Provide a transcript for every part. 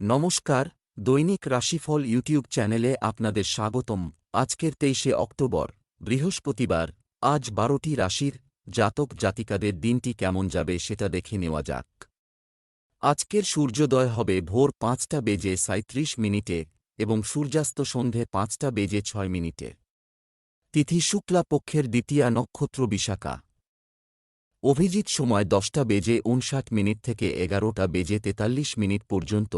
নমস্কার, দৈনিক রাশিফল ইউটিউব চ্যানেলে আপনাদের স্বাগতম। আজকের তেইশে অক্টোবর, বৃহস্পতিবার, আজ বারোটি রাশির জাতক জাতিকাদের দিনটি কেমন যাবে সেটা দেখে নেওয়া যাক। আজকের সূর্যোদয় হবে ভোর পাঁচটা বেজে সাঁত্রিশ মিনিটে এবং সূর্যাস্ত সন্ধে পাঁচটা বেজে ছয় মিনিটে। তিথি শুক্লা পক্ষের দ্বিতীয়া নক্ষত্র বিশাখা। অভিজিৎ সময় দশটা বেজে উনষাট মিনিট থেকে এগারোটা বেজে তেতাল্লিশ মিনিট পর্যন্ত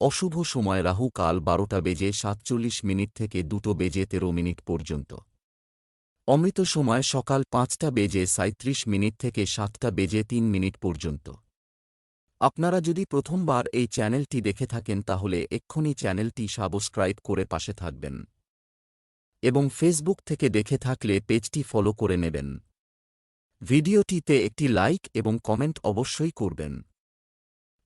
অশুভ সময় রাহু কাল বারোটা বেজে সাতচল্লিশ মিনিট থেকে দুটো বেজে তেরো মিনিট পর্যন্ত। অমৃত সময় সকাল পাঁচটা বেজে সাঁত্রিশ মিনিট থেকে সাতটা বেজে তিন মিনিট পর্যন্ত। আপনারা যদি প্রথমবার এই চ্যানেলটি দেখে থাকেন তাহলে এক্ষুনি চ্যানেলটি সাবস্ক্রাইব করে পাশে থাকবেন। এবং ফেসবুক থেকে দেখে থাকলে পেজটি ফলো করে নেবেন। ভিডিওটিতে একটি লাইক এবং কমেন্ট অবশ্যই করবেন।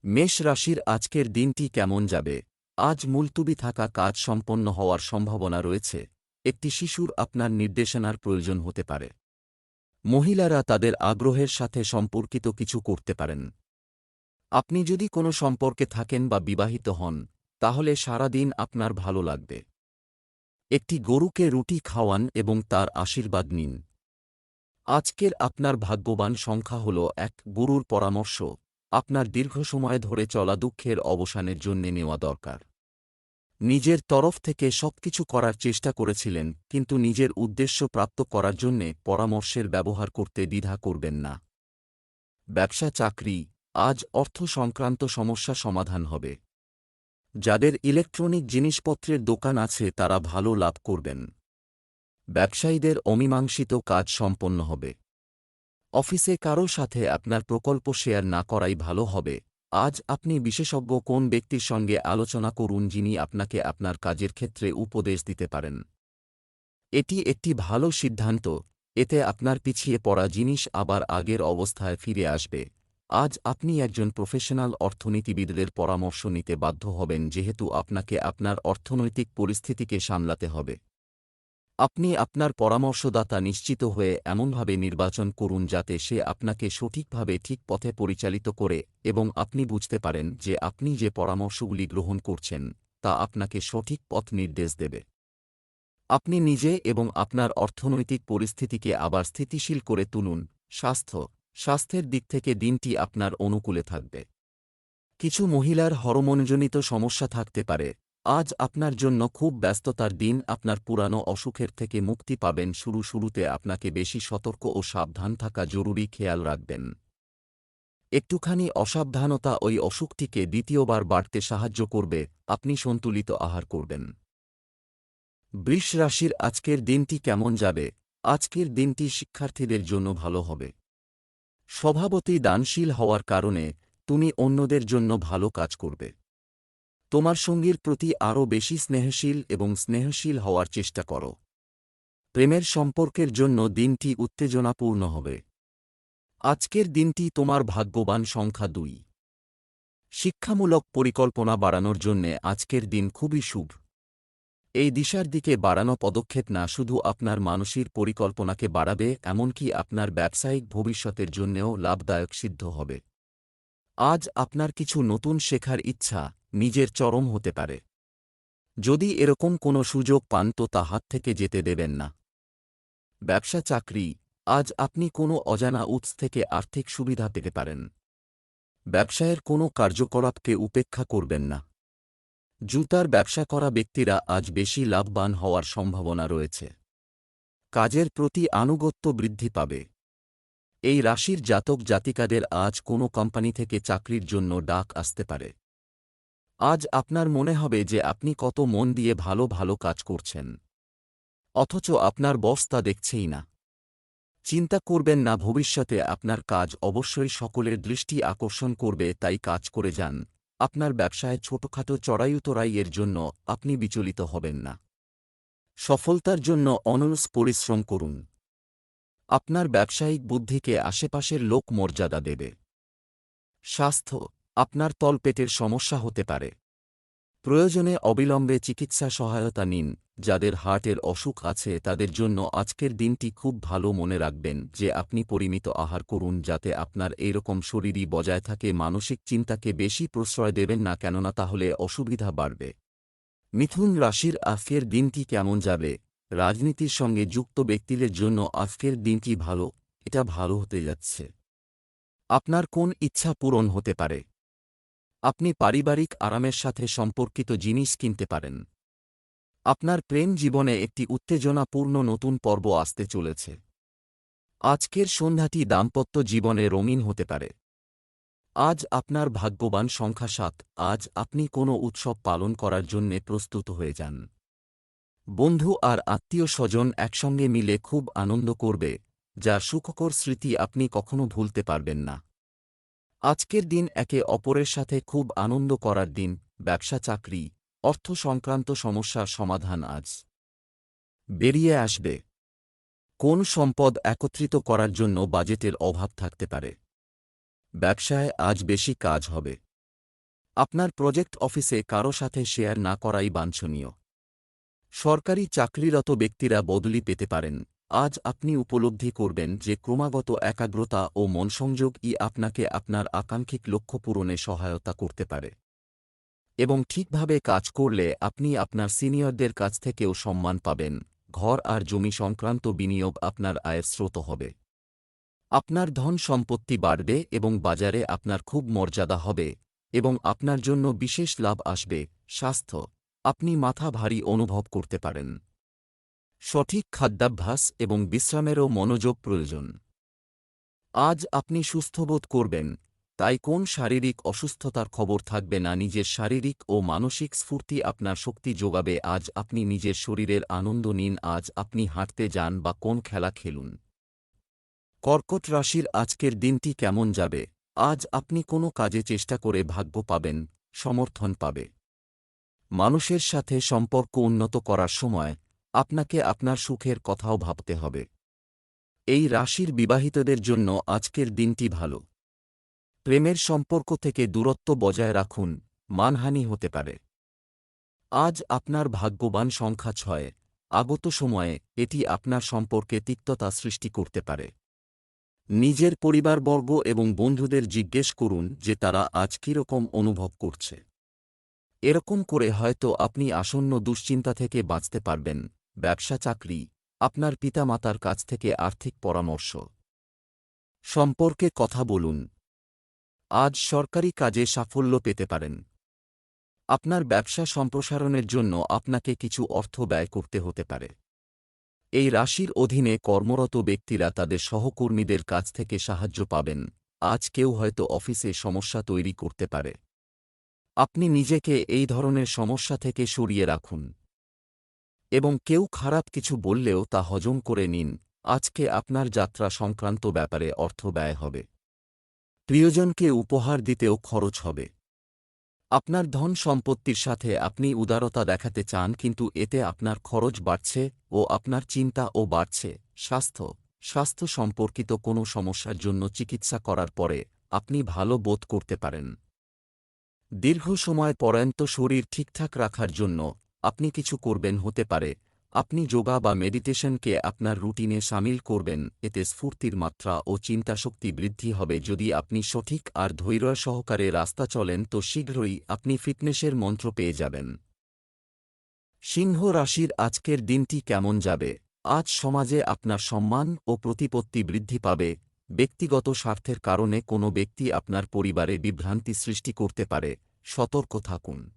মেষ রাশির আজকের দিনটি কেমন যাবে? আজ মুলতুবি থাকা কাজ সম্পন্ন হওয়ার সম্ভাবনা রয়েছে। একটি শিশুর আপনার নির্দেশনার প্রয়োজন হতে পারে। মহিলারা তাদের আগ্রহের সাথে সম্পর্কিত কিছু করতে পারেন। আপনি যদি কোনো সম্পর্কে থাকেন বা বিবাহিত হন, তাহলে সারা দিন আপনার ভালো লাগবে। একটি গরুকে রুটি খাওয়ান এবং তার আশীর্বাদ নিন। আজকের আপনার ভাগ্যবান সংখ্যা হল এক, গুরুর পরামর্শ। আপনার দীর্ঘ সময় ধরে চলা দুঃখের অবসানের জন্য নেওয়া দরকার। নিজের তরফ থেকে সবকিছু করার চেষ্টা করেছিলেন, কিন্তু নিজের উদ্দেশ্য প্রাপ্ত করার জন্যে পরামর্শের ব্যবহার করতে দ্বিধা করবেন না। ব্যবসা চাকরি, আজ অর্থ সংক্রান্ত সমস্যা সমাধান হবে। যাদের ইলেকট্রনিক জিনিসপত্রের দোকান আছে তারা ভালো লাভ করবেন। ব্যবসায়ীদের অমীমাংসিত কাজ সম্পন্ন হবে। অফিসে কারও সাথে আপনার প্রকল্প শেয়ার না করাই ভালো হবে। আজ আপনি বিশেষজ্ঞ কোন ব্যক্তির সঙ্গে আলোচনা করুন যিনি আপনাকে আপনার কাজের ক্ষেত্রে উপদেশ দিতে পারেন। এটি একটি ভালো সিদ্ধান্ত, এতে আপনার পিছিয়ে পড়া জিনিস আবার আগের অবস্থায় ফিরে আসবে। আজ আপনি একজন প্রফেশনাল অর্থনীতিবিদদের পরামর্শ নিতে বাধ্য হবেন, যেহেতু আপনাকে আপনার অর্থনৈতিক পরিস্থিতিকে সামলাতে হবে। আপনি আপনার পরামর্শদাতা নিশ্চিত হয়ে এমনভাবে নির্বাচন করুন যাতে সে আপনাকে সঠিকভাবে ঠিক পথে পরিচালিত করে এবং আপনি বুঝতে পারেন যে আপনি যে পরামর্শগুলি গ্রহণ করছেন, তা আপনাকে সঠিক পথ নির্দেশ দেবে। আপনি নিজে এবং আপনার অর্থনৈতিক পরিস্থিতিকে আবার স্থিতিশীল করে তুলুন। স্বাস্থ্য, স্বাস্থ্যের দিক থেকে দিনটি আপনার অনুকূলে থাকবে। কিছু মহিলার হরমোনজনিত সমস্যা থাকতে পারে। আজ আপনার জন্য খুব ব্যস্ততার দিন, আপনার পুরানো অসুখের থেকে মুক্তি পাবেন, শুরু শুরুতে আপনাকে বেশি সতর্ক ও সাবধান থাকা জরুরি খেয়াল রাখবেন। একটুখানি অসাবধানতা ওই অসুখটিকে দ্বিতীয়বার বাড়তে সাহায্য করবে, আপনি সন্তুলিত আহার করবেন। বৃষ রাশির আজকের দিনটি কেমন যাবে? আজকের দিনটি শিক্ষার্থীদের জন্য ভালো হবে। স্বভাবতই দানশীল হওয়ার কারণে, তুমি অন্যদের জন্য ভালো কাজ করবে। তোমার সঙ্গীর প্রতি আরও বেশি স্নেহশীল এবং স্নেহশীল হওয়ার চেষ্টা করো। প্রেমের সম্পর্কের জন্য দিনটি উত্তেজনাপূর্ণ হবে। আজকের দিনটি তোমার ভাগ্যবান সংখ্যা দুই। শিক্ষামূলক পরিকল্পনা বাড়ানোর জন্যে আজকের দিন খুবই শুভ। এই দিশার দিকে বাড়ানো পদক্ষেপ না শুধু আপনার মানসিক পরিকল্পনাকে বাড়াবে, এমনকি আপনার ব্যবসায়িক ভবিষ্যতের জন্যেও লাভদায়ক সিদ্ধ হবে। আজ আপনার কিছু নতুন শেখার ইচ্ছা নিজের চরম হতে পারে। যদি এরকম কোনো সুযোগ পান তো তা হাত থেকে যেতে দেবেন না। ব্যবসা চাকরি, আজ আপনি কোনো অজানা উৎস থেকে আর্থিক সুবিধা পেতে পারেন। ব্যবসায়ের কোনো কার্যকলাপকে উপেক্ষা করবেন না। জুতার ব্যবসা করা ব্যক্তিরা আজ বেশি লাভবান হওয়ার সম্ভাবনা রয়েছে। কাজের প্রতি আনুগত্য বৃদ্ধি পাবে। এই রাশির জাতক জাতিকাদের আজ কোনো কোম্পানি থেকে চাকরির জন্য ডাক আসতে পারে। আজ আপনার মনে হবে যে আপনি কত মন দিয়ে ভালো ভালো কাজ করছেন। অথচ আপনার বস তা দেখছেই না। চিন্তা করবেন না, ভবিষ্যতে আপনার কাজ অবশ্যই সকলের দৃষ্টি আকর্ষণ করবে, তাই কাজ করে যান। আপনার ব্যবসায় ছোটখাটো চড়াইউতরাইয়ের জন্য আপনি বিচলিত হবেন না। সফলতার জন্য অনলস পরিশ্রম করুন। আপনার ব্যবসায়িক বুদ্ধিকে আশেপাশের লোক মর্যাদা দেবে। স্বাস্থ্য আপনার তলপেটের সমস্যা হতে পারে। প্রয়োজনে অবিলম্বে চিকিৎসা সহায়তা নিন, যাদের হার্টের অসুখ আছে তাদের জন্য আজকের দিনটি খুব ভালো মনে রাখবেন যে আপনি পরিমিত আহার করুন যাতে আপনার এইরকম শরীরই বজায় থাকে, মানসিক চিন্তাকে বেশি প্রশ্রয় দেবেন না কেননা তাহলে অসুবিধা বাড়বে। মিথুন রাশির আজকের দিনটি কেমন যাবে? রাজনীতির সঙ্গে যুক্ত ব্যক্তিদের জন্য আজকের দিনটি ভালো, এটা ভালো হতে যাচ্ছে। আপনার কোন ইচ্ছা পূরণ হতে পারে? আপনি পারিবারিক আরামের সাথে সম্পর্কিত জিনিস কিনতে পারেন। আপনার প্রেম জীবনে একটি উত্তেজনাপূর্ণ নতুন পর্ব আসতে চলেছে। আজকের সন্ধ্যাটি দাম্পত্য জীবনে রঙিন হতে পারে। আজ আপনার ভাগ্যবান সংখ্যা সাত, আজ আপনি কোনো উৎসব পালন করার জন্যে প্রস্তুত হয়ে যান। বন্ধু আর আত্মীয় স্বজন একসঙ্গে মিলে খুব আনন্দ করবে যা সুখকর স্মৃতি আপনি কখনো ভুলতে পারবেন না। আজকের দিন একে অপরের সাথে খুব আনন্দ করার দিন, ব্যবসা চাকরি, অর্থ সংক্রান্ত সমস্যার সমাধান আজ। বেরিয়ে আসবে। কোন সম্পদ একত্রিত করার জন্য বাজেটের অভাব থাকতে পারে? ব্যবসায় আজ বেশি কাজ হবে। আপনার প্রজেক্ট অফিসে কারও সাথে শেয়ার না করাই বাঞ্ছনীয়। সরকারি চাকরিরত ব্যক্তিরা বদলি পেতে পারেন। আজ আপনি উপলব্ধি করবেন যে ক্রমাগত একাগ্রতা ও মনসংযোগই আপনাকে আপনার আকাঙ্ক্ষিক লক্ষ্য পূরণে সহায়তা করতে পারে। এবং ঠিকভাবে কাজ করলে আপনি আপনার সিনিয়রদের কাছ থেকেও সম্মান পাবেন, ঘর আর জমি সংক্রান্ত বিনিয়োগ আপনার আয়ের স্রোত হবে। আপনার ধন সম্পত্তি বাড়বে এবং বাজারে আপনার খুব মর্যাদা হবে এবং আপনার জন্য বিশেষ লাভ আসবে, স্বাস্থ্য। আপনি মাথা ভারী অনুভব করতে পারেন। সঠিক খাদ্যাভ্যাস এবং বিশ্রামেরও মনোযোগ প্রয়োজন। আজ আপনি সুস্থবোধ করবেন, তাই কোন শারীরিক অসুস্থতার খবর থাকবে না নিজের শারীরিক ও মানসিক স্ফূর্তি আপনার শক্তি যোগাবে। আজ আপনি নিজের শরীরের আনন্দ নিন, আজ আপনি হাঁটতে যান বা কোন খেলা খেলুন। কর্কট রাশির আজকের দিনটি কেমন যাবে? আজ আপনি কোনো কাজে চেষ্টা করে ভাগ্য পাবেন, সমর্থন পাবে। মানুষের সাথে সম্পর্ক উন্নত করার সময় আপনাকে আপনার সুখের কথাও ভাবতে হবে। এই রাশির বিবাহিতদের জন্য আজকের দিনটি ভালো। প্রেমের সম্পর্ক থেকে দূরত্ব বজায় রাখুন, মানহানি হতে পারে। আজ আপনার ভাগ্যবান সংখ্যা ছয়, আগত সময়ে এটি আপনার সম্পর্কে তিক্ততা সৃষ্টি করতে পারে। নিজের পরিবারবর্গ এবং বন্ধুদের জিজ্ঞেস করুন যে তারা আজ কীরকম অনুভব করছে। এরকম করে হয়তো আপনি আসন্ন দুশ্চিন্তা থেকে বাঁচতে পারবেন। ব্যবসা চাকরি, আপনার পিতামাতার কাছ থেকে আর্থিক পরামর্শ। সম্পর্কে কথা বলুন। আজ সরকারি কাজে সাফল্য পেতে পারেন। আপনার ব্যবসা সম্প্রসারণের জন্য আপনাকে কিছু অর্থ ব্যয় করতে হতে পারে। এই রাশির অধীনে কর্মরত ব্যক্তিরা তাদের সহকর্মীদের কাছ থেকে সাহায্য পাবেন। আজ কেউ হয়তো অফিসে সমস্যা তৈরি করতে পারে। আপনি নিজেকে এই ধরনের সমস্যা থেকে সরিয়ে রাখুন। এবং কেউ খারাপ কিছু বললেও তা হজম করে নিন। আজকে আপনার যাত্রা সংক্রান্ত ব্যাপারে অর্থ ব্যয় হবে। প্রিয়জনকে উপহার দিতেও খরচ হবে। আপনার ধন সম্পত্তির সাথে আপনি উদারতা দেখাতে চান কিন্তু এতে আপনার খরচ বাড়ছে ও আপনার চিন্তাও বাড়ছে। স্বাস্থ্য। স্বাস্থ্য সম্পর্কিত কোনো সমস্যার জন্য চিকিৎসা করার পরে আপনি ভালো বোধ করতে পারেন। দীর্ঘ সময় পর্যন্ত শরীর ঠিকঠাক রাখার জন্য আপনি কিছু করবেন হতে পারে। আপনি যোগা বা মেডিটেশনকে আপনার রুটিনে সামিল করবেন, এতে স্ফূর্তির মাত্রা ও চিন্তাশক্তি বৃদ্ধি হবে। যদি আপনি সঠিক আর ধৈর্য সহকারে রাস্তা চলেন, তো শীঘ্রই আপনি ফিটনেসের মন্ত্র পেয়ে যাবেন। সিংহ রাশির আজকের দিনটি কেমন যাবে? আজ সমাজে আপনার সম্মান ও প্রতিপত্তি বৃদ্ধি পাবে। ব্যক্তিগত স্বার্থের কারণে কোনো ব্যক্তি আপনার পরিবারে বিভ্রান্তি সৃষ্টি করতে পারে। সতর্ক থাকুন।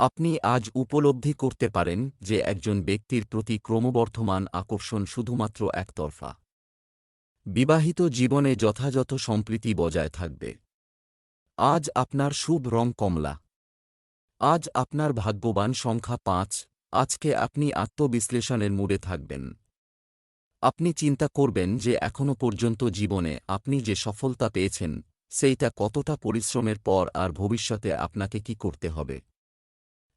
আপনি আজ উপলব্ধি করতে পারেন যে একজন ব্যক্তির প্রতি ক্রমবর্ধমান আকর্ষণ শুধুমাত্র একতরফা। বিবাহিত জীবনে যথাযথ সম্প্রীতি বজায় থাকবে। আজ আপনার শুভ রং কমলা। আজ আপনার ভাগ্যবান সংখ্যা পাঁচ। আজকে আপনি আত্মবিশ্লেষণের মুডে থাকবেন। আপনি চিন্তা করবেন যে এখনও পর্যন্ত জীবনে আপনি যে সফলতা পেয়েছেন, সেইটা কতটা পরিশ্রমের পর আর ভবিষ্যতে আপনাকে কি করতে হবে।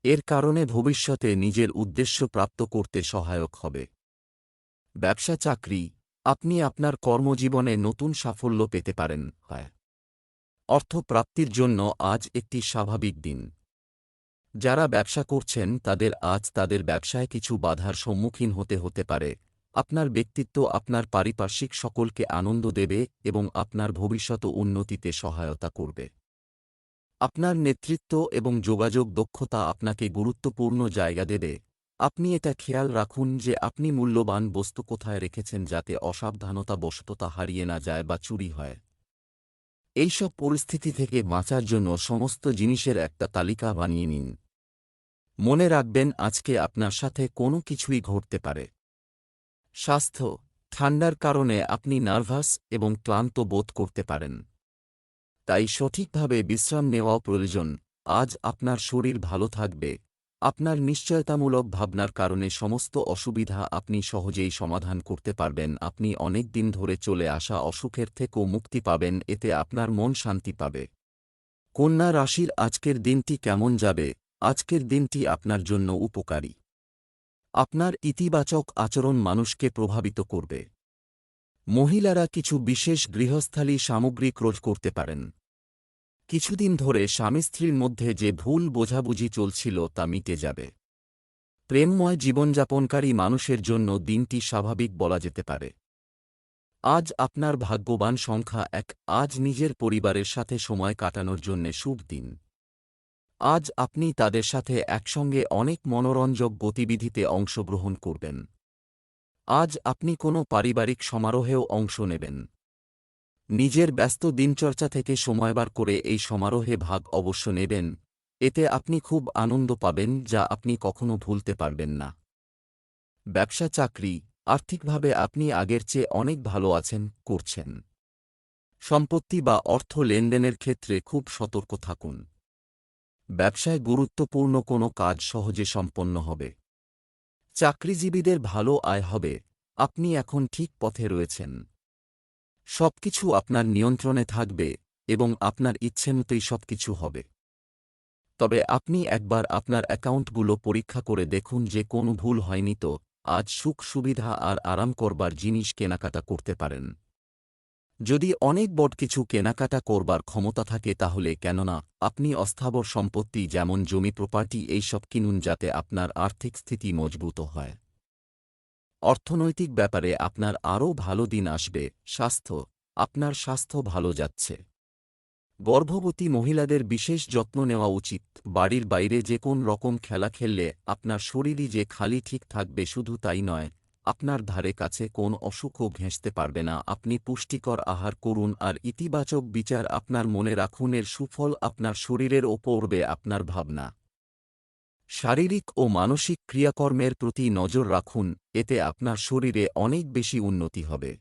এর কারণে ভবিষ্যতে নিজের উদ্দেশ্য প্রাপ্ত করতে সহায়ক হবে। ব্যবসা চাকরি, আপনি আপনার কর্মজীবনে নতুন সাফল্য পেতে পারেন, হয়। অর্থ প্রাপ্তির জন্য আজ একটি স্বাভাবিক দিন। যারা ব্যবসা করছেন, তাদের আজ তাদের ব্যবসায় কিছু বাধার সম্মুখীন হতে হতে পারে। আপনার ব্যক্তিত্ব আপনার পারিপার্শ্বিক সকলকে আনন্দ দেবে এবং আপনার ভবিষ্যৎ উন্নতিতে সহায়তা করবে। আপনার নেতৃত্ব এবং যোগাযোগ দক্ষতা আপনাকে গুরুত্বপূর্ণ জায়গা দেবে। আপনি এটা খেয়াল রাখুন যে আপনি মূল্যবান বস্তু কোথায় রেখেছেন যাতে অসাবধানতা বশততা হারিয়ে না যায় বা চুরি হয়। এইসব পরিস্থিতি থেকে বাঁচার জন্য সমস্ত জিনিসের একটা তালিকা বানিয়ে নিন। মনে রাখবেন আজকে আপনার সাথে কোনো কিছুই ঘটতে পারে। স্বাস্থ্য, ঠান্ডার কারণে আপনি নার্ভাস এবং ক্লান্ত বোধ করতে পারেন। তাই সঠিকভাবে বিশ্রাম নেওয়াও প্রয়োজন। আজ আপনার শরীর ভালো থাকবে। আপনার নিশ্চয়তামূলক ভাবনার কারণে সমস্ত অসুবিধা আপনি সহজেই সমাধান করতে পারবেন। আপনি অনেক দিন ধরে চলে আসা অসুখের থেকেও মুক্তি পাবেন, এতে আপনার মন শান্তি পাবে। কন্যা রাশির আজকের দিনটি কেমন যাবে? আজকের দিনটি আপনার জন্য উপকারী। আপনার ইতিবাচক আচরণ মানুষকে প্রভাবিত করবে। মহিলারা কিছু বিশেষ গৃহস্থালী সামগ্রী ক্রোধ করতে পারেন। কিছুদিন ধরে স্বামী স্ত্রীর মধ্যে যে ভুল বোঝাবুঝি চলছিল তা মিটে যাবে। প্রেমময় জীবনযাপনকারী মানুষের জন্য দিনটি স্বাভাবিক বলা যেতে পারে। আজ আপনার ভাগ্যবান সংখ্যা এক, আজ নিজের পরিবারের সাথে সময় কাটানোর জন্যে শুভ দিন। আজ আপনি তাদের সাথে একসঙ্গে অনেক মনোরঞ্জক গতিবিধিতে অংশগ্রহণ করবেন। আজ আপনি কোনো পারিবারিক সমারোহেও অংশ নেবেন। নিজের ব্যস্ত দিনচর্চা থেকে সময় বার করে এই সমারোহে ভাগ অবশ্য নেবেন, এতে আপনি খুব আনন্দ পাবেন যা আপনি কখনো ভুলতে পারবেন না। ব্যবসা চাকরি, আর্থিকভাবে আপনি আগের চেয়ে অনেক ভালো আছেন, করছেন। সম্পত্তি বা অর্থ লেনদেনের ক্ষেত্রে খুব সতর্ক থাকুন। ব্যবসায় গুরুত্বপূর্ণ কোনো কাজ সহজে সম্পন্ন হবে। চাকরিজীবীদের ভালো আয় হবে, আপনি এখন ঠিক পথে রয়েছেন। সবকিছু আপনার নিয়ন্ত্রণে থাকবে এবং আপনার ইচ্ছেমতোই সবকিছু হবে। তবে আপনি একবার আপনার অ্যাকাউন্টগুলো পরীক্ষা করে দেখুন যে কোনো ভুল হয়নি তো, আজ সুখ সুবিধা আর আরাম করবার জিনিস কেনাকাটা করতে পারেন। যদি অনেক বড় কিছু কেনাকাটা করবার ক্ষমতা থাকে তাহলে কেননা, আপনি অস্থাবর সম্পত্তি যেমন জমি প্রপার্টি এইসব কিনুন যাতে আপনার আর্থিক স্থিতি মজবুত হয়। অর্থনৈতিক ব্যাপারে আপনার আরও ভালো দিন আসবে, স্বাস্থ্য, আপনার স্বাস্থ্য ভালো যাচ্ছে। গর্ভবতী মহিলাদের বিশেষ যত্ন নেওয়া উচিত, বাড়ির বাইরে যে কোন রকম খেলা খেললে আপনার শরীরই যে খালি ঠিক থাকবে শুধু তাই নয় আপনার ধারে কাছে কোন অসুখও ঘেঁষতে পারবে না। আপনি পুষ্টিকর আহার করুন আর ইতিবাচক বিচার আপনার মনে রাখুন, এর সুফল আপনার শরীরের ওপর পড়বে, আপনার ভাবনা। শারীরিক ও মানসিক ক্রিয়াকর্মের প্রতি নজর রাখুন, এতে আপনার শরীরে অনেক বেশি উন্নতি হবে।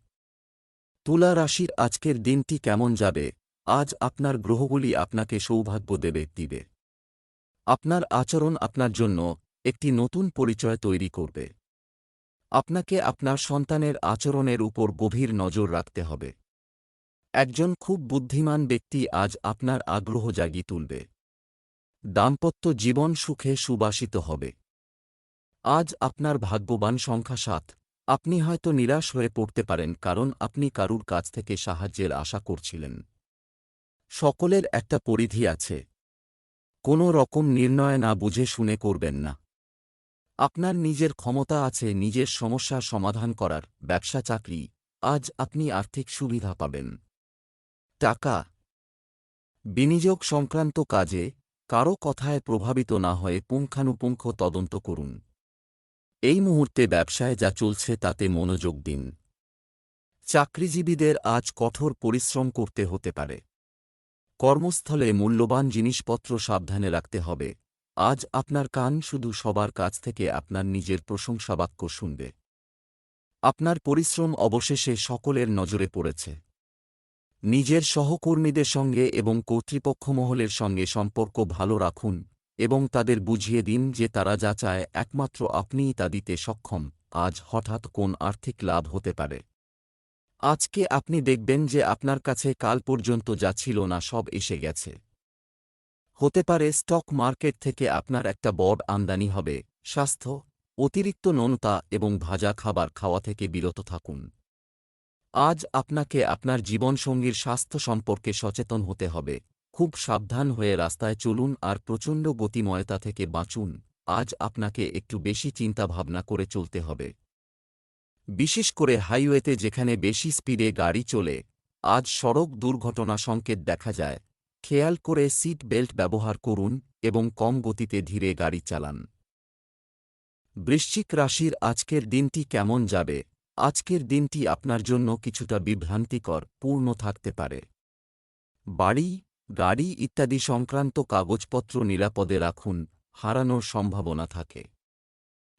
তুলা রাশির আজকের দিনটি কেমন যাবে? আজ আপনার গ্রহগুলি আপনাকে সৌভাগ্য দেবে, দিবে। আপনার আচরণ আপনার জন্য একটি নতুন পরিচয় তৈরি করবে। আপনাকে আপনার সন্তানের আচরণের উপর গভীর নজর রাখতে হবে। একজন খুব বুদ্ধিমান ব্যক্তি আজ আপনার আগ্রহ জাগিয়ে তুলবে। দাম্পত্য জীবন সুখে সুবাসিত হবে। আজ আপনার ভাগ্যবান সংখ্যা সাত। আপনি হয়তো নিরাশ হয়ে পড়তে পারেন কারণ আপনি কারুর কাছ থেকে সাহায্যের আশা করছিলেন। সকলের একটা পরিধি আছে। কোনো রকম নির্ণয় না বুঝে শুনে করবেন না। আপনার নিজের ক্ষমতা আছে নিজের সমস্যার সমাধান করার, ব্যবসা চাকরি, আজ আপনি আর্থিক সুবিধা পাবেন। টাকা বিনিয়োগ সংক্রান্ত কাজে কারও কথায় প্রভাবিত না হয়ে পুঙ্খানুপুঙ্খ তদন্ত করুন। এই মুহূর্তে ব্যবসায় যা চলছে তাতে মনোযোগ দিন। চাকরিজীবীদের আজ কঠোর পরিশ্রম করতে হতে পারে। কর্মস্থলে মূল্যবান জিনিসপত্র সাবধানে রাখতে হবে। আজ আপনার কান শুধু সবার কাছ থেকে আপনার নিজের প্রশংসাবাক্য শুনবে। আপনার পরিশ্রম অবশেষে সকলের নজরে পড়েছে। নিজের সহকর্মীদের সঙ্গে এবং কর্তৃপক্ষ মহলের সঙ্গে সম্পর্ক ভালো রাখুন এবং তাদের বুঝিয়ে দিন যে তারা যা চায়, একমাত্র আপনিই তা দিতে সক্ষম। আজ হঠাৎ কোন আর্থিক লাভ হতে পারে? আজকে আপনি দেখবেন যে আপনার কাছে কাল পর্যন্ত যা ছিল না সব এসে গেছে। হতে পারে স্টক মার্কেট থেকে আপনার একটা বড় আমদানি হবে। স্বাস্থ্য, অতিরিক্ত নোনতা এবং ভাজা খাবার খাওয়া থেকে বিরত থাকুন। আজ আপনাকে আপনার জীবনসঙ্গীর স্বাস্থ্য সম্পর্কে সচেতন হতে হবে। খুব সাবধান হয়ে রাস্তায় চলুন আর প্রচণ্ড গতিময়তা থেকে বাঁচুন। আজ আপনাকে একটু বেশি চিন্তাভাবনা করে চলতে হবে। বিশেষ করে হাইওয়েতে যেখানে বেশি স্পিডে গাড়ি চলে, আজ সড়ক দুর্ঘটনা সংকেত দেখা যায়। খেয়াল করে সিট বেল্ট ব্যবহার করুন এবং কম গতিতে ধীরে গাড়ি চালান। বৃশ্চিক রাশির আজকের দিনটি কেমন যাবে? আজকের দিনটি আপনার জন্য কিছুটা বিভ্রান্তিকর, পূর্ণ থাকতে পারে। বাড়ি, গাড়ি ইত্যাদি সংক্রান্ত কাগজপত্র নিরাপদে রাখুন, হারানোর সম্ভাবনা থাকে।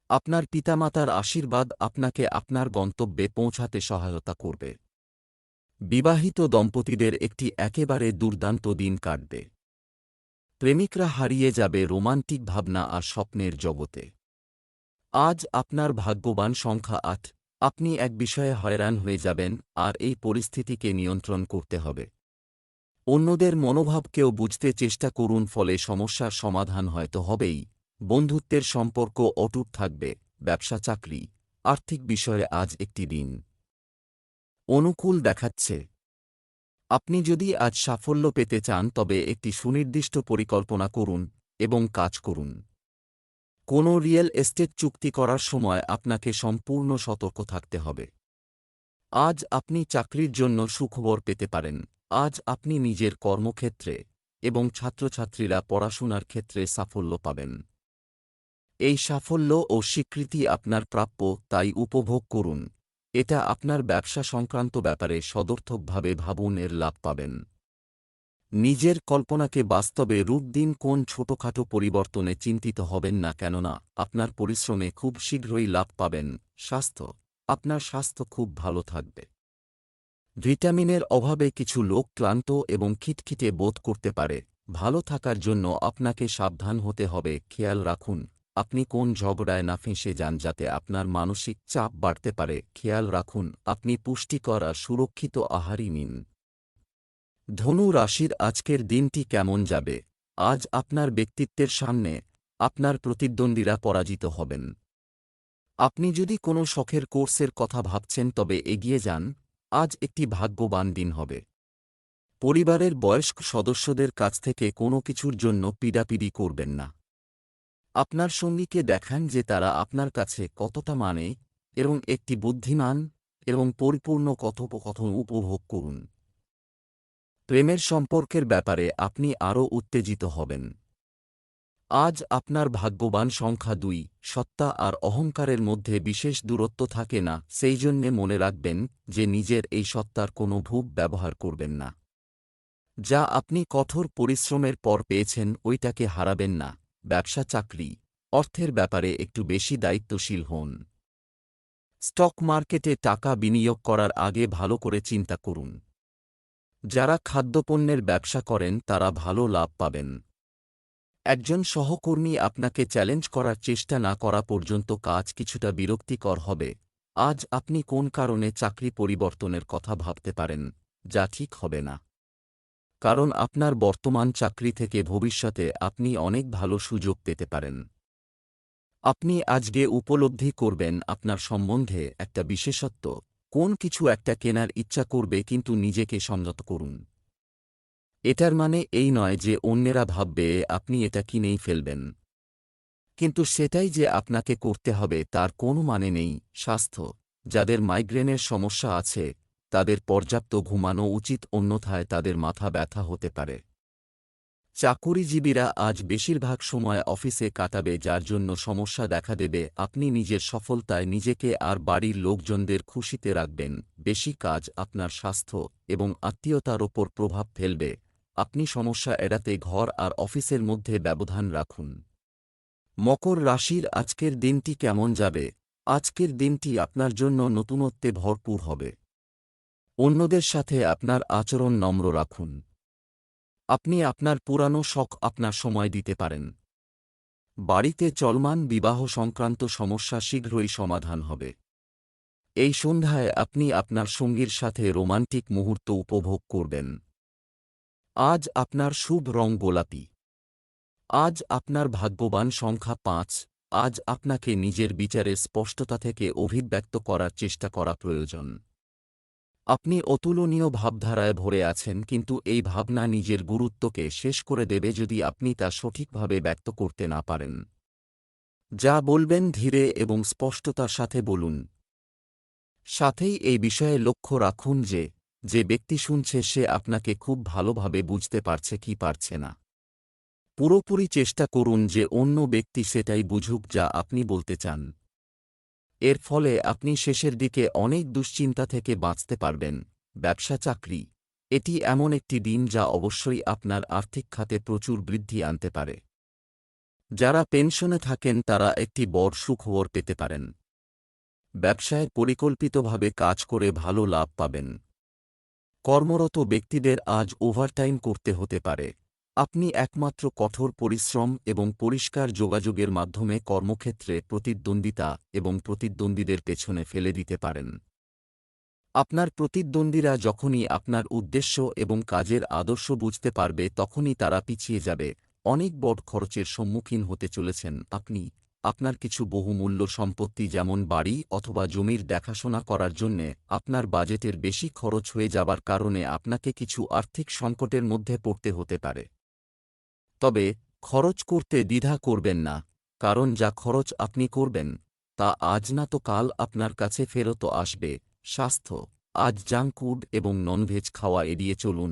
আপনার পিতামাতার আশীর্বাদ আপনাকে আপনার গন্তব্যে পৌঁছাতে সহায়তা করবে। বিবাহিত দম্পতিদের একটি একেবারে দুর্দান্ত দিন কাটবে। প্রেমিকরা হারিয়ে যাবে রোমান্টিক ভাবনা আর স্বপ্নের জগতে। আজ আপনার ভাগ্যবান সংখ্যা আট, আপনি এক বিষয়ে হয়রান হয়ে যাবেন আর এই পরিস্থিতিকে নিয়ন্ত্রণ করতে হবে। অন্যদের মনোভাবকেও বুঝতে চেষ্টা করুন, ফলে সমস্যার সমাধান হয়তো হবেই। বন্ধুত্বের সম্পর্ক অটুট থাকবে, ব্যবসা, চাকরি, আর্থিক বিষয়ে আজ একটি দিন। অনুকূল দেখাচ্ছে। আপনি যদি আজ সাফল্য পেতে চান, তবে একটি সুনির্দিষ্ট পরিকল্পনা করুন এবং কাজ করুন। কোনো রিয়েল এস্টেট চুক্তি করার সময় আপনাকে সম্পূর্ণ সতর্ক থাকতে হবে। আজ আপনি চাকরির জন্য সুখবর পেতে পারেন। আজ আপনি নিজের কর্মক্ষেত্রে এবং ছাত্রছাত্রীরা পড়াশোনার ক্ষেত্রে সাফল্য পাবেন। এই সাফল্য ও স্বীকৃতি আপনার প্রাপ্য, তাই উপভোগ করুন। এটা আপনার ব্যবসা সংক্রান্ত ব্যাপারে সদর্থকভাবে ভাবুন, এর লাভ পাবেন। নিজের কল্পনাকে বাস্তবে রূপ দিন, কোন ছোটখাটো পরিবর্তনে চিন্তিত হবেন না, কেননা আপনার পরিশ্রমে খুব শীঘ্রই লাভ পাবেন। স্বাস্থ্য, আপনার স্বাস্থ্য খুব ভালো থাকবে। ভিটামিনের অভাবে কিছু লোক ক্লান্ত এবং খিটখিটে বোধ করতে পারে। ভালো থাকার জন্য আপনাকে সাবধান হতে হবে, খেয়াল রাখুন। আপনি কোন ঝগড়ায় না ফেঁসে যান যাতে আপনার মানসিক চাপ বাড়তে পারে? খেয়াল রাখুন, আপনি পুষ্টিকর আর সুরক্ষিত আহারই নিন। ধনু রাশির আজকের দিনটি কেমন যাবে? আজ আপনার ব্যক্তিত্বের সামনে আপনার প্রতিদ্বন্দ্বীরা পরাজিত হবেন। আপনি যদি কোনো শখের কোর্সের কথা ভাবছেন তবে এগিয়ে যান, আজ একটি ভাগ্যবান দিন হবে। পরিবারের বয়স্ক সদস্যদের কাছ থেকে কোনো কিছুর জন্য পীড়াপিড়ি করবেন না। আপনার সঙ্গীকে দেখান যে তারা আপনার কাছে কতটা মানে এবং একটি বুদ্ধিমান এবং পরিপূর্ণ কথোপকথন উপভোগ করুন। প্রেমের সম্পর্কের ব্যাপারে আপনি আরও উত্তেজিত হবেন। আজ আপনার ভাগ্যবান সংখ্যা দুই, সত্তা আর অহংকারের মধ্যে বিশেষ দূরত্ব থাকে না, সেই জন্যে মনে রাখবেন যে নিজের এই সত্তার কোনো ভূপ ব্যবহার করবেন না। যা আপনি কঠোর পরিশ্রমের পর পেয়েছেন, ওইটাকে হারাবেন না। ব্যবসা চাকরি, অর্থের ব্যাপারে একটু বেশি দায়িত্বশীল হন। স্টক মার্কেটে টাকা বিনিয়োগ করার আগে ভালো করে চিন্তা করুন। যারা খাদ্যপণ্যের ব্যবসা করেন, তারা ভালো লাভ পাবেন। একজন সহকর্মী আপনাকে চ্যালেঞ্জ করার চেষ্টা না করা পর্যন্ত কাজ কিছুটা বিরক্তিকর হবে। আজ আপনি কোন কারণে চাকরি পরিবর্তনের কথা ভাবতে পারেন, যা ঠিক হবে না। কারণ আপনার বর্তমান চাকরি থেকে ভবিষ্যতে আপনি অনেক ভালো সুযোগ পেতে পারেন। আপনি আজকে উপলব্ধি করবেন আপনার সম্বন্ধে একটা বিশেষত্ব, কোন কিছু একটা কেনার ইচ্ছা করবে কিন্তু নিজেকে সংযত করুন। এটার মানে এই নয় যে অন্যেরা ভাববে আপনি এটা কিনেই ফেলবেন। কিন্তু সেটাই যে আপনাকে করতে হবে তার কোনো মানে নেই, স্বাস্থ্য, যাদের মাইগ্রেনের সমস্যা আছে তাদের পর্যাপ্ত ঘুমানো উচিত, অন্যথায় তাদের মাথা ব্যথা হতে পারে। চাকুরিজীবীরা আজ বেশিরভাগ সময় অফিসে কাটাবে, যার জন্য সমস্যা দেখা দেবে। আপনি নিজের সফলতায় নিজেকে আর বাড়ির লোকজনদের খুশিতে রাখবেন। বেশি কাজ আপনার স্বাস্থ্য এবং আত্মীয়তার ওপর প্রভাব ফেলবে। আপনি সমস্যা এড়াতে ঘর আর অফিসের মধ্যে ব্যবধান রাখুন। মকর রাশির আজকের দিনটি কেমন যাবে? আজকের দিনটি আপনার জন্য নতুনত্বে ভরপুর হবে। অন্যদের সাথে আপনার আচরণ নম্র রাখুন। আপনি আপনার পুরানো শখ আপনার সময় দিতে পারেন। বাড়িতে চলমান বিবাহ সংক্রান্ত সমস্যা শীঘ্রই সমাধান হবে। এই সন্ধ্যায় আপনি আপনার সঙ্গীর সাথে রোমান্টিক মুহূর্ত উপভোগ করবেন। আজ আপনার শুভ রং গোলাপি। আজ আপনার ভাগ্যবান সংখ্যা পাঁচ। আজ আপনাকে নিজের বিচারে স্পষ্টতা থেকে অভিব্যক্ত করার চেষ্টা করা প্রয়োজন। আপনি অতুলনীয় ভাবধারায় ভরে আছেন, কিন্তু এই ভাবনা নিজের গুরুত্বকে শেষ করে দেবে যদি আপনি তা সঠিকভাবে ব্যক্ত করতে না পারেন। যা বলবেন ধীরে এবং স্পষ্টতার সাথে বলুন। সাথেই এই বিষয়ে লক্ষ্য রাখুন যে যে ব্যক্তি শুনছে সে আপনাকে খুব ভালোভাবে বুঝতে পারছে কি পারছে না। পুরোপুরি চেষ্টা করুন যে অন্য ব্যক্তি সেটাই বুঝুক যা আপনি বলতে চান। এর ফলে আপনি শেষের দিকে অনেক দুশ্চিন্তা থেকে বাঁচতে পারবেন। ব্যবসা চাকরি। এটি এমন একটি দিন যা অবশ্যই আপনার আর্থিক খাতে প্রচুর বৃদ্ধি আনতে পারে। যারা পেনশনে থাকেন, তারা একটি বড় সুখবর পেতে পারেন। ব্যবসায় পরিকল্পিতভাবে কাজ করে ভালো লাভ পাবেন। কর্মরত ব্যক্তিদের আজ ওভারটাইম করতে হতে পারে। আপনি একমাত্র কঠোর পরিশ্রম এবং পরিষ্কার যোগাযোগের মাধ্যমে কর্মক্ষেত্রে প্রতিদ্বন্দ্বিতা এবং প্রতিদ্বন্দ্বীদের পেছনে ফেলে দিতে পারেন। আপনার প্রতিদ্বন্দ্বীরা যখনই আপনার উদ্দেশ্য এবং কাজের আদর্শ বুঝতে পারবে, তখনই তারা পিছিয়ে যাবে। অনেক বড় খরচের সম্মুখীন হতে চলেছেন আপনি। আপনার কিছু বহুমূল্য সম্পত্তি যেমন বাড়ি অথবা জমির দেখাশোনা করার জন্যে আপনার বাজেটের বেশি খরচ হয়ে যাবার কারণে আপনাকে কিছু আর্থিক সংকটের মধ্যে পড়তে হতে পারে। তবে খরচ করতে দ্বিধা করবেন না, কারণ যা খরচ আপনি করবেন, তা আজ না তো কাল আপনার কাছে ফেরত আসবে। স্বাস্থ্য, আজ জাঙ্ক ফুড এবং ননভেজ খাওয়া এড়িয়ে চলুন।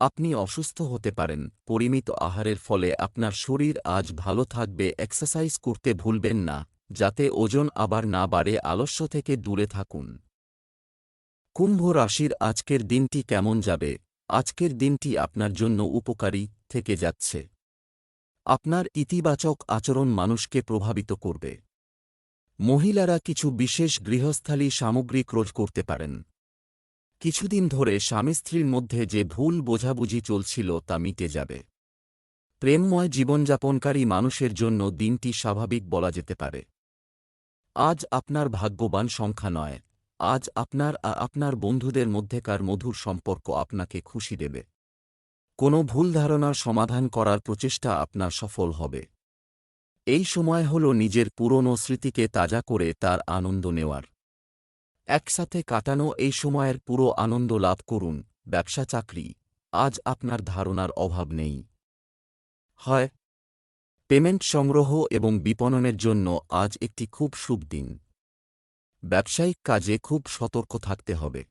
আপনি অসুস্থ হতে পারেন, পরিমিত আহারের ফলে আপনার শরীর আজ ভালো থাকবে, এক্সারসাইজ করতে ভুলবেন না, যাতে ওজন আবার না বাড়ে, আলস্য থেকে দূরে থাকুন। কুম্ভ রাশির আজকের দিনটি কেমন যাবে? আজকের দিনটি আপনার জন্য উপকারী থেকে যাচ্ছে। আপনার ইতিবাচক আচরণ মানুষকে প্রভাবিত করবে। মহিলারা কিছু বিশেষ গৃহস্থালী সামগ্রী ক্রোজ করতে পারেন। কিছুদিন ধরে স্বামী স্ত্রীর মধ্যে যে ভুল বোঝাবুঝি চলছিল তা মিটে যাবে। প্রেমময় জীবনযাপনকারী মানুষের জন্য দিনটি স্বাভাবিক বলা যেতে পারে। আজ আপনার ভাগ্যবান সংখ্যা নয়। আজ আপনার আপনার বন্ধুদের মধ্যেকার মধুর সম্পর্ক আপনাকে খুশি দেবে। কোনো ভুল ধারণার সমাধান করার প্রচেষ্টা আপনার সফল হবে। এই সময় হল নিজের পুরনো স্মৃতিকে তাজা করে তার আনন্দ নেওয়ার। একসাথে কাটানো এই সময়ের পুরো আনন্দ লাভ করুন, ব্যবসা, চাকরি। আজ আপনার ধারণার অভাব নেই। হয়। পেমেন্ট সংগ্রহ এবং বিপণনের জন্য আজ একটি খুব শুভ দিন। ব্যবসায়িক কাজে খুব সতর্ক থাকতে হবে।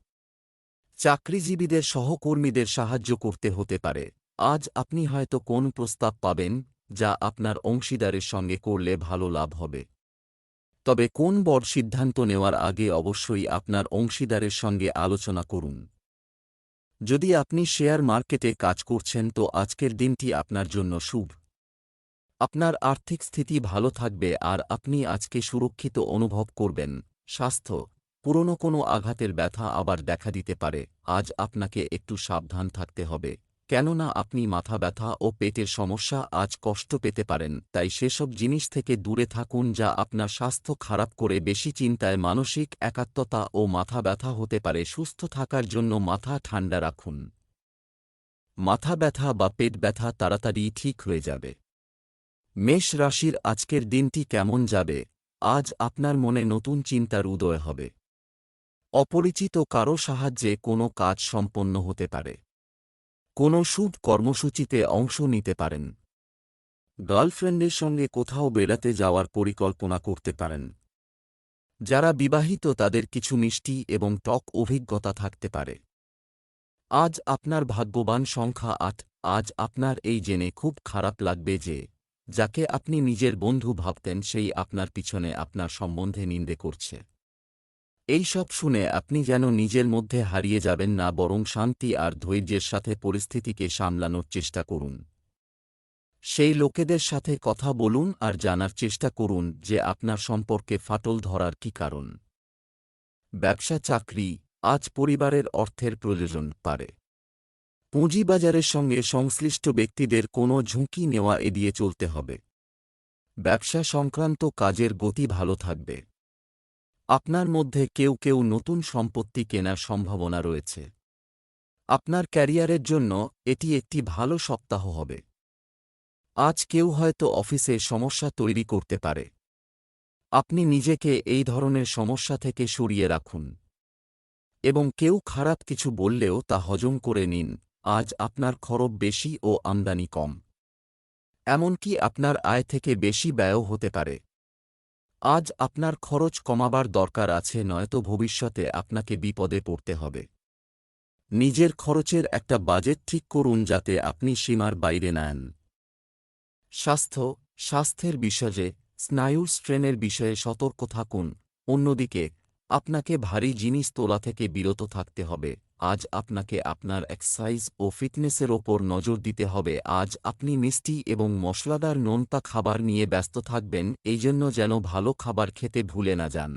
চাকরিজীবীদের সহকর্মীদের সাহায্য করতে হতে পারে। আজ আপনি হয়তো কোন প্রস্তাব পাবেন, যা আপনার অংশীদারের সঙ্গে করলে ভালো লাভ হবে। তবে কোন বড় সিদ্ধান্ত নেওয়ার আগে অবশ্যই আপনার অংশীদারের সঙ্গে আলোচনা করুন। যদি আপনি শেয়ার মার্কেটে কাজ করছেন, তো আজকের দিনটি আপনার জন্য শুভ। আপনার আর্থিক স্থিতি ভালো থাকবে আর আপনি আজকে সুরক্ষিত অনুভব করবেন। স্বাস্থ্য পুরনো কোনো আঘাতের ব্যথা আবার দেখা দিতে পারে, আজ আপনাকে একটু সাবধান থাকতে হবে। কেননা আপনি মাথা ব্যথা ও পেটের সমস্যা আজ কষ্ট পেতে পারেন, তাই সেসব জিনিস থেকে দূরে থাকুন যা আপনার স্বাস্থ্য খারাপ করে বেশি চিন্তায় মানসিক একাত্মতা ও মাথা ব্যথা হতে পারে। সুস্থ থাকার জন্য মাথা ঠান্ডা রাখুন। মাথা ব্যথা বা পেট ব্যথা তাড়াতাড়ি ঠিক হয়ে যাবে। মেষ রাশির আজকের দিনটি কেমন যাবে? আজ আপনার মনে নতুন চিন্তার উদয় হবে। অপরিচিত কারও সাহায্যে কোনো কাজ সম্পন্ন হতে পারে। কোনো শুভ কর্মসূচিতে অংশ নিতে পারেন। গার্লফ্রেন্ডের সঙ্গে কোথাও বেড়াতে যাওয়ার পরিকল্পনা করতে পারেন। যারা বিবাহিত তাদের কিছু মিষ্টি এবং টক অভিজ্ঞতা থাকতে পারে। আজ আপনার ভাগ্যবান সংখ্যা আট, আজ আপনার এই জেনে খুব খারাপ লাগবে যে, যাকে আপনি নিজের বন্ধু ভাবতেন সেই আপনার পিছনে আপনার সম্বন্ধে নিন্দে করছে। এই সব শুনে আপনি যেন নিজের মধ্যে হারিয়ে যাবেন না, বরং শান্তি আর ধৈর্যের সাথে পরিস্থিতিকে সামলানোর চেষ্টা করুন। সেই লোকেদের সাথে কথা বলুন আর জানার চেষ্টা করুন যে আপনার সম্পর্কে ফাটল ধরার কি কারণ। ব্যবসা চাকরি আজ পরিবারের অর্থের প্রয়োজন পারে। পুঁজিবাজারের সঙ্গে সংশ্লিষ্ট ব্যক্তিদের কোনো ঝুঁকি নেওয়া এড়িয়ে চলতে হবে। ব্যবসা সংক্রান্ত কাজের গতি ভালো থাকবে। আপনার মধ্যে কেউ কেউ নতুন সম্পত্তি কেনার সম্ভাবনা রয়েছে। আপনার ক্যারিয়ারের জন্য এটি একটি ভালো সপ্তাহ হবে। আজ কেউ হয়তো অফিসে সমস্যা তৈরি করতে পারে। আপনি নিজেকে এই ধরনের সমস্যা থেকে সরিয়ে রাখুন। এবং কেউ খারাপ কিছু বললেও তা হজম করে নিন। আজ আপনার খরচ বেশি ও আমদানি কম। এমনকি আপনার আয় থেকে বেশি ব্যয়ও হতে পারে। আজ আপনার খরচ কমাবার দরকার আছে, নয়তো ভবিষ্যতে আপনাকে বিপদে পড়তে হবে। নিজের খরচের একটা বাজেট ঠিক করুন যাতে আপনি সীমার বাইরে নেন স্বাস্থ্য, স্বাস্থ্যের বিষয়ে, স্নায়ুর স্ট্রেনের বিষয়ে সতর্ক থাকুন। অন্যদিকে, আপনাকে ভারী জিনিস তোলা থেকে বিরত থাকতে হবে। আজ আপনাকে আপনার এক্সারসাইজ ও ফিটনেসের ওপর নজর দিতে হবে। আজ আপনি মিষ্টি এবং মশলাদার নোনতা খাবার নিয়ে ব্যস্ত থাকবেন এই জন্য যেন ভালো খাবার খেতে ভুলে না যান।